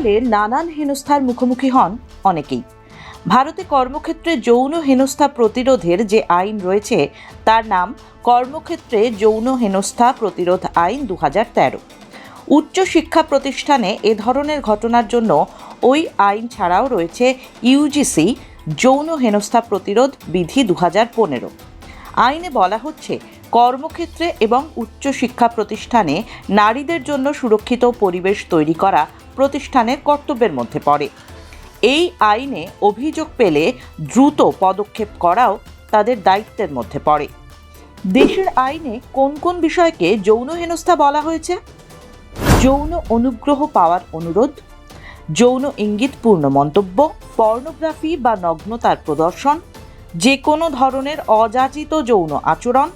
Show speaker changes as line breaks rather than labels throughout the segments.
আমলে নানান হেনস্থার মুখোমুখি হন অনেকেই। ভারতে কর্মক্ষেত্রে যৌন হেনস্থা প্রতিরোধের যে আইন রয়েছে, তার নাম কর্মক্ষেত্রে যৌন হেনস্থা প্রতিরোধ আইন দু তেরো। উচ্চ শিক্ষা প্রতিষ্ঠানে এ ধরনের ঘটনার জন্য ওই আইন ছাড়াও রয়েছে ইউজিসি যৌন হেনস্থা প্রতিরোধ বিধি দু পনেরো। আইনে বলা হচ্ছে, কর্মক্ষেত্রে এবং উচ্চ শিক্ষা প্রতিষ্ঠানে নারীদের জন্য সুরক্ষিত পরিবেশ তৈরি করা প্রতিষ্ঠানের কর্তব্যের মধ্যে পড়ে। এই আইনে অভিযোগ পেলে দ্রুত পদক্ষেপ করাও তাদের দায়িত্বের মধ্যে পড়ে। দেশের আইনে কোন কোন বিষয়কে যৌন হেনস্থা বলা হয়েছে? যৌন অনুগ্রহ পাওয়ার অনুরোধ, যৌন ইঙ্গিতপূর্ণ মন্তব্য, পর্নোগ্রাফি বা নগ্নতার প্রদর্শন যে কোনো ধরনের অযাচিত যৌন আচরণ,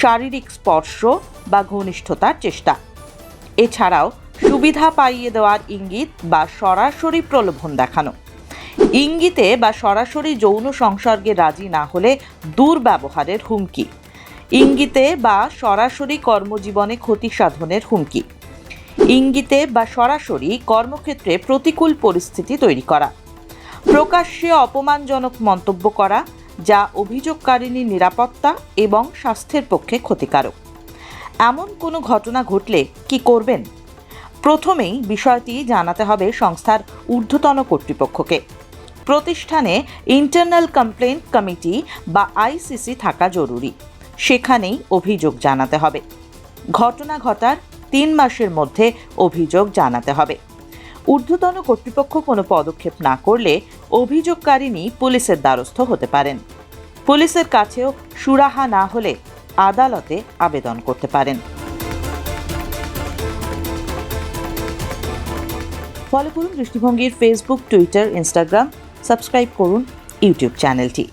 শারীরিক স্পর্শ বা ঘনিষ্ঠতার চেষ্টা। এছাড়াও সুবিধা পাইয়ে দেওয়ার ইঙ্গিত বা সরাসরি প্রলোভন দেখানো। ইঙ্গিতে বা সরাসরি যৌন সংসর্গে রাজি না হলে দুর্ব্যবহারের হুমকি। ইঙ্গিতে বা সরাসরি কর্মজীবনে ক্ষতি সাধনের হুমকি। ইঙ্গিতে বা সরাসরি কর্মক্ষেত্রে প্রতিকূল পরিস্থিতি তৈরি করা। প্রকাশ্যে অপমানজনক মন্তব্য করা, যা অভিযোগকারিনীর নিরাপত্তা এবং স্বাস্থ্যের পক্ষে ক্ষতিকারক। এমন কোনো ঘটনা ঘটলে কি করবেন? প্রথমেই বিষয়টি জানাতে হবে সংস্থার ঊর্ধ্বতন কর্তৃপক্ষকে। প্রতিষ্ঠানে ইন্টারনাল কমপ্লেন্ট কমিটি বা আইসিসি থাকা জরুরি। সেখানেই অভিযোগ জানাতে হবে। ঘটনা ঘটার তিন মাসের মধ্যে অভিযোগ জানাতে হবে। ঊর্ধ্বতন কর্তৃপক্ষ কোনো পদক্ষেপ না করলে অভিযোগকারিনী পুলিশের দ্বারস্থ হতে পারেন। পুলিশের কাছেও সুরাহা না হলে আদালতে আবেদন করতে পারেন। ফলো করুন দৃষ্টিভঙ্গির ফেসবুক টুইটার ইনস্টাগ্রাম সাবস্ক্রাইব করুন ইউটিউব চ্যানেলটি।